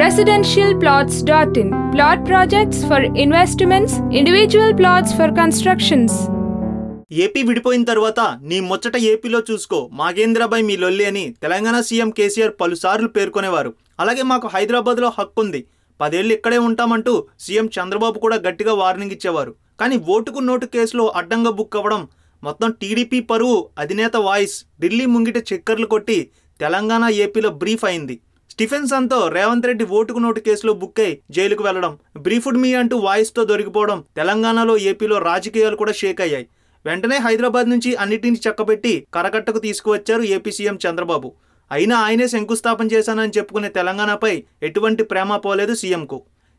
residentialplots.in. Plot projects for investments, individual plots for constructions. AP విడిపోయిన తర్వాత నీ ముచ్చట ఏపీలో చూసుకో. మాగేంద్రబాయ్ మీ లొల్లి అని తెలంగాణ సీఎం కేసీఆర్ పలుసార్లు పేర్కొనేవారు. అలాగే మాకు హైదరాబాద్లో హక్కు ఉంది పదేళ్ళు ఇక్కడే ఉంటామంటూ సీఎం చంద్రబాబు కూడా గట్టిగా వార్నింగ్ ఇచ్చేవారు. కానీ ఓటుకు నోటు కేసులో అడ్డంగా బుక్ అవ్వడం మొత్తం టీడీపీ పరువు అధినేత వాయిస్ ఢిల్లీ ముంగిట చక్కర్లు కొట్టి తెలంగాణ ఏపీలో బ్రీఫ్ అయింది. స్టిఫెన్సన్తో రేవంత్ రెడ్డి ఓటుకు నోటు కేసులో బుక్ అయి జైలుకు వెళ్ళడం బ్రీఫుడ్ మీ అంటూ వాయిస్తో దొరికిపోవడం తెలంగాణలో ఏపీలో రాజకీయాలు కూడా షేక్ అయ్యాయి. వెంటనే హైదరాబాద్ నుంచి అన్నిటిని చక్కబెట్టి కరకట్టకు తీసుకువచ్చారు ఏపీ సీఎం చంద్రబాబు. అయినా ఆయనే శంకుస్థాపన చేశానని చెప్పుకునే తెలంగాణపై ఎటువంటి ప్రేమ పోలేదు సీఎంకు.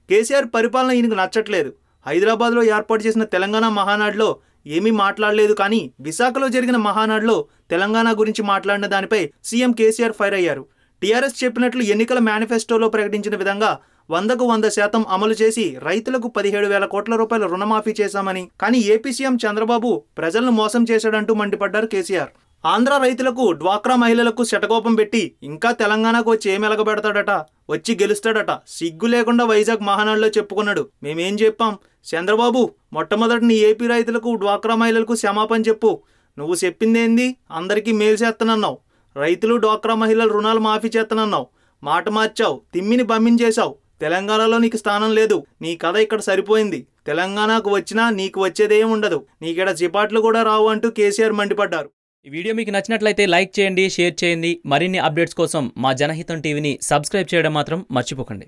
కేసీఆర్ పరిపాలన ఈయనకు నచ్చట్లేదు. హైదరాబాద్లో ఏర్పాటు చేసిన తెలంగాణ మహానాడులో ఏమీ మాట్లాడలేదు కానీ విశాఖలో జరిగిన మహానాడులో తెలంగాణ గురించి మాట్లాడిన దానిపై సీఎం కేసీఆర్ ఫైర్ అయ్యారు. టీఆర్ఎస్ చెప్పినట్లు ఎన్నికల మేనిఫెస్టోలో ప్రకటించిన విధంగా వందకు వంద శాతం అమలు చేసి రైతులకు పదిహేడు వేల కోట్ల రూపాయల రుణమాఫీ చేశామని. కానీ ఏపీ సీఎం చంద్రబాబు ప్రజలను మోసం చేశాడంటూ మండిపడ్డారు కేసీఆర్. ఆంధ్ర రైతులకు డ్వాక్రా మహిళలకు శటకోపం పెట్టి ఇంకా తెలంగాణకు వచ్చి ఏం ఎలగబెడతాడట? వచ్చి గెలుస్తాడట? సిగ్గు లేకుండా వైజాగ్ మహానాడులో చెప్పుకున్నాడు. మేమేం చెప్పాం? చంద్రబాబు మొట్టమొదటి నీ ఏపీ రైతులకు డ్వాక్రా మహిళలకు క్షమాపణ చెప్పు. నువ్వు చెప్పిందేంది? అందరికీ మేలు చేస్తానన్నావు. రైతులు డ్వాక్రా మహిళల రుణాలు మాఫీ చేస్తానన్నావు. మాట మార్చావు. తిమ్మిని బమ్మించేశావు తెలంగాణలో నీకు స్థానం లేదు. నీ కథ ఇక్కడ సరిపోయింది. తెలంగాణకు వచ్చినా నీకు వచ్చేదేం ఉండదు. నీకిడ చిపాట్లు కూడా రావు అంటూ కేసీఆర్ మండిపడ్డారు. ఈ వీడియో మీకు నచ్చినట్లయితే లైక్ చేయండి షేర్ చేయండి. మరిన్ని అప్డేట్స్ కోసం మా జనహితం టీవీని సబ్స్క్రైబ్ చేయడం మాత్రం మర్చిపోకండి.